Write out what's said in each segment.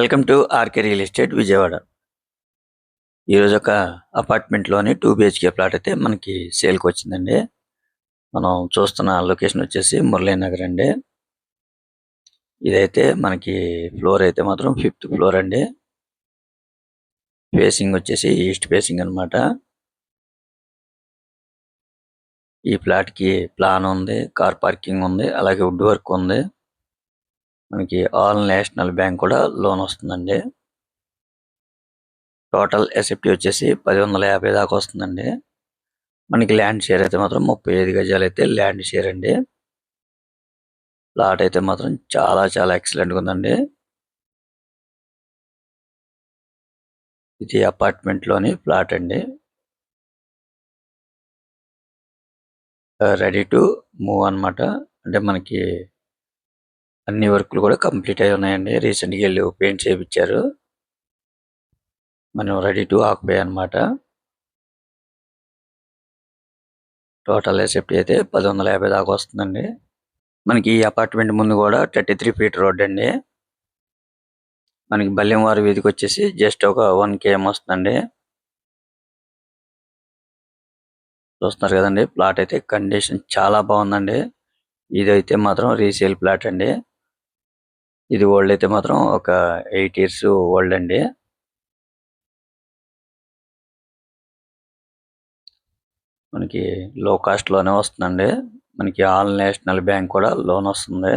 Welcome to R K real estate Vijayawada. ఈరోజు ఒక అపార్ట్మెంట్లోని two BHK plot అయితే మనకి సేల్కి వచ్చిందండి. మనం చూస్తున్న లొకేషన్ వచ్చేసి మురళీ నగర్ అండి. ఇదైతే మనకి ఫ్లోర్ అయితే మాత్రం ఫిఫ్త్ ఫ్లోర్ అండి. ఫేసింగ్ వచ్చేసి ఈస్ట్ ఫేసింగ్ అన్నమాట. ఈ ప్లాట్కి ప్లాన్ ఉంది కార్ పార్కింగ్ ఉంది అలాగే వుడ్ వర్క్ ఉంది. మనకి ఆల్ నేషనల్ బ్యాంక్ కూడా లోన్ వస్తుందండి. టోటల్ ఎసెప్టీ వచ్చేసి పది వందల యాభై దాకా వస్తుందండి. మనకి ల్యాండ్ షేర్ అయితే మాత్రం ముప్పై ఐదు గజాలు అయితే ల్యాండ్ షేర్ అండి. ప్లాట్ అయితే మాత్రం చాలా చాలా ఎక్సలెంట్గా ఉందండి. ఇది అపార్ట్మెంట్లోని ప్లాట్ అండి. రెడీ టు మూవ్ అన్నమాట. అంటే మనకి అన్ని వర్క్లు కూడా కంప్లీట్ అయి ఉన్నాయండి. రీసెంట్గా వెళ్ళి పెయింట్ చేయించారు మనం రెడీ టు ఆక్యుపై అన్నమాట. టోటల్ సేఫ్టీ అయితే పది వందల యాభై దాకా వస్తుందండి. మనకి ఈ అపార్ట్మెంట్ ముందు కూడా థర్టీ త్రీ ఫీట్ రోడ్ అండి. మనకి బల్లెంవారి వీధికి వచ్చేసి జస్ట్ ఒక వన్ కేఎం వస్తుందండి. చూస్తున్నారు కదండి ప్లాట్ అయితే కండిషన్ చాలా బాగుందండి. ఇదైతే మాత్రం రీసేల్ ప్లాట్ అండి. ఇది ఓల్డ్ అయితే మాత్రం ఒక ఎయిట్ ఇయర్స్ ఓల్డ్ అండి. మనకి లో కాస్ట్లోనే వస్తుందండి. మనకి ఆల్ నేషనల్ బ్యాంక్ కూడా లోన్ వస్తుంది.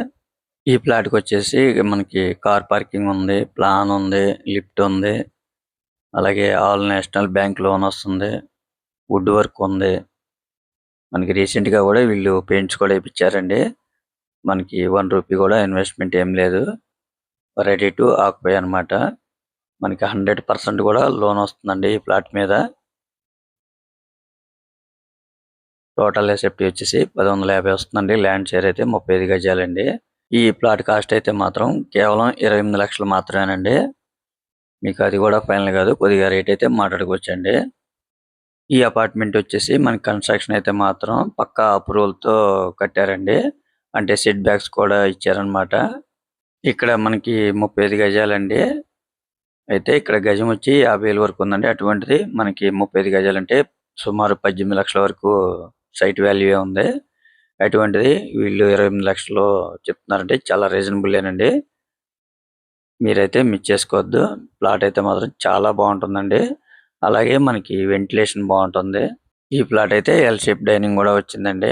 ఈ ప్లాట్కి వచ్చేసి మనకి కార్ పార్కింగ్ ఉంది ప్లాన్ ఉంది లిఫ్ట్ ఉంది. అలాగే ఆల్ నేషనల్ బ్యాంక్ లోన్ వస్తుంది. వుడ్ వర్క్ ఉంది. మనకి రీసెంట్గా కూడా వీళ్ళు పెయింట్స్ కూడా వేయించారండి మనకి వన్ రూపీ కూడా ఇన్వెస్ట్మెంట్ ఏం లేదు. రెడీ టు ఆక్యుపై అన్నమాట. మనకి హండ్రెడ్ పర్సెంట్ కూడా లోన్ వస్తుందండి ఈ ప్లాట్ మీద. టోటల్ ఎసెప్టీ వచ్చేసి పది వందల యాభై వస్తుందండి. ల్యాండ్ షేర్ అయితే ముప్పై ఐదు గజాలండి. ఈ ప్లాట్ కాస్ట్ అయితే మాత్రం కేవలం ఇరవై ఎనిమిది లక్షలు మాత్రమేనండి. మీకు అది కూడా ఫైనల్ కాదు. కొద్దిగా రేట్ అయితే మాట్లాడుకోవచ్చండి. ఈ అపార్ట్మెంట్ వచ్చేసి మనకి కన్స్ట్రక్షన్ అయితే మాత్రం పక్కా అప్రూవల్తో కట్టారండి. అంటే సెట్ బ్యాక్స్ కూడా ఇచ్చారన్నమాట. ఇక్కడ మనకి ముప్పై ఐదు గజాలండి. అయితే ఇక్కడ గజం వచ్చి యాభై వేలు వరకు ఉందండి. అటువంటిది మనకి ముప్పై ఐదు గజాలంటే సుమారు పద్దెనిమిది లక్షల వరకు సైట్ వాల్యూ ఉంది. అటువంటిది వీళ్ళు ఇరవై ఎనిమిది లక్షలు చెప్తున్నారంటే చాలా రీజనబుల్ ఏనండి. మీరైతే మిస్ చేసుకోవద్దు. ప్లాట్ అయితే మాత్రం చాలా బాగుంటుందండి. అలాగే మనకి వెంటిలేషన్ బాగుంటుంది. ఈ ప్లాట్ అయితే ఎల్ షేప్ డైనింగ్ కూడా వచ్చిందండి.